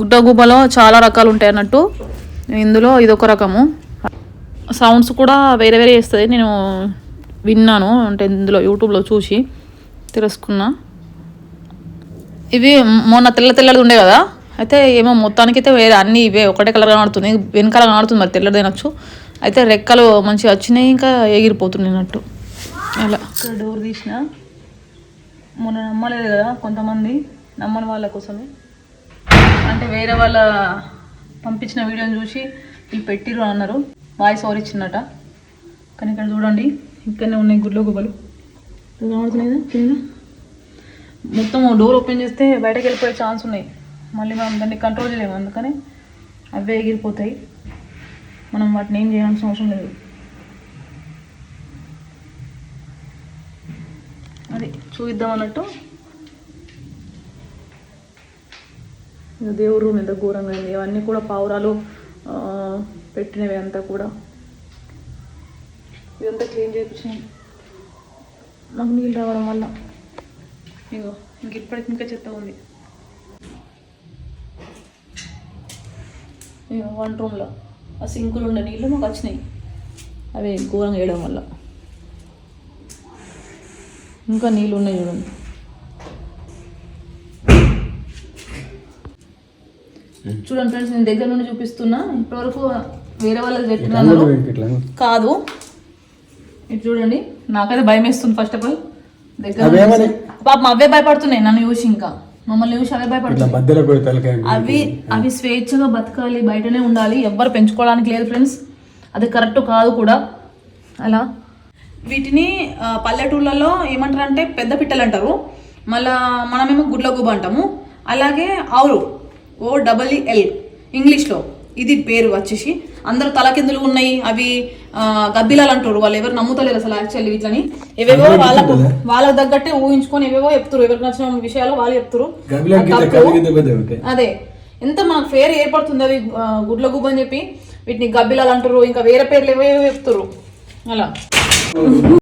గుడ్డ గుబ్బలో చాలా రకాలు ఉంటాయి అన్నట్టు. ఇందులో ఇదొక రకము. సౌండ్స్ కూడా వేరే వేరే చేస్తుంది. నేను విన్నాను అంటే ఇందులో యూట్యూబ్లో చూసి తెలుసుకున్నా. ఇవి మొన్న తెల్ల తెల్లది ఉండే కదా అయితే ఏమో మొత్తానికి అయితే వేరే అన్ని ఇవే. ఒకటే కలర్ కనబడుతుంది. వెనకాల కనబడుతుంది మరి తెల్లది తినచ్చు అయితే రెక్కలు మంచిగా వచ్చినాయి ఇంకా ఎగిరిపోతున్నాయి అన్నట్టు. అలా. డోర్ తీసిన. మొన్న నమ్మలేదు కదా కొంతమంది నమ్మని వాళ్ళ కోసమే. అంటే వేరే వాళ్ళ పంపించిన వీడియోని చూసి వీళ్ళు పెట్టిర్రు అన్నారు. వాయిస్ ఓవర్ ఇచ్చినట కానీ ఇక్కడ చూడండి ఇక్కడనే ఉన్నాయి గుడ్లో గుబ్బలు కనబడుతున్నాయి కింద మొత్తం డోర్ ఓపెన్ చేస్తే బయటకు వెళ్ళిపోయే ఛాన్స్ ఉన్నాయి. మళ్ళీ మనం దాన్ని కంట్రోల్ చేయలేము. అందుకని అవే ఎగిరిపోతాయి. మనం వాటిని ఏం చేయాల్సిన అవసరం లేదు. అది చూద్దాం అన్నట్టు. దేవుడు రూమ్ ఎంత ఘోరంగా అయింది ఇవన్నీ కూడా పావురాలు పెట్టినవి అంతా కూడా. ఇదంతా క్లీన్ చేయించినాయి మాకు నీళ్ళు రావడం వల్ల. ఇగో ఇంక ఇప్పటికి ఇంకా చెత్త ఉంది. వన్ రూమ్లో ఆ సింకులు ఉండే నీళ్ళు మాకు వచ్చినాయి. అవి ఘోరంగా వేయడం వల్ల. ఇంకా నీళ్ళు ఉన్నాయి చూడండి. చూడండి ఫ్రెండ్స్ నేను దగ్గర నుండి చూపిస్తున్నా. ఇప్పటివరకు వేరే వాళ్ళకి పెట్టినాను కాదు. ఇటు చూడండి నాకైతే భయం వేస్తుంది ఫస్ట్ ఆఫ్ ఆల్ దగ్గర. పాపం అవే భయపడుతున్నాయి నన్ను చూసి ఇంకా. మమ్మల్ని చూసి అవే భయపడుతున్నాయి. కూడా తలకాయ అవి అవి స్వేచ్ఛగా బతకాలి బయటనే ఉండాలి ఎవ్వరు పెంచుకోవడానికి లేదు ఫ్రెండ్స్. అది కరెక్ట్ కాదు కూడా. అలా. వీటిని పల్లెటూళ్ళలో ఏమంటారు అంటే పెద్ద పిట్టలు అంటారు. మళ్ళా మనమేమో గుడ్ల గుబ్బ అంటాము. అలాగే ఆవులు. O double L. ఇంగ్లీష్లో ఇది పేరు వచ్చేసి. అందరూ తలకిందులు ఉన్నాయి అవి గబ్బిలాలు అంటారు వాళ్ళు ఎవరు నమ్ముతలేరు అసలు యాక్చువల్లీ వీటిని ఏవేవో వాళ్ళకు వాళ్ళకి తగ్గట్టే ఊహించుకొని ఏవేవో చెప్తారు ఎవరికి నచ్చిన విషయాలు వాళ్ళు చెప్తారు అది ఎంత మనకు పేరు ఏర్పడుతుంది అవి గుడ్ల గుబ్బ అని చెప్పి. వీటిని గబ్బిలాలు అంటారు ఇంకా వేరే పేర్లు ఏవో చెప్తారు అలా.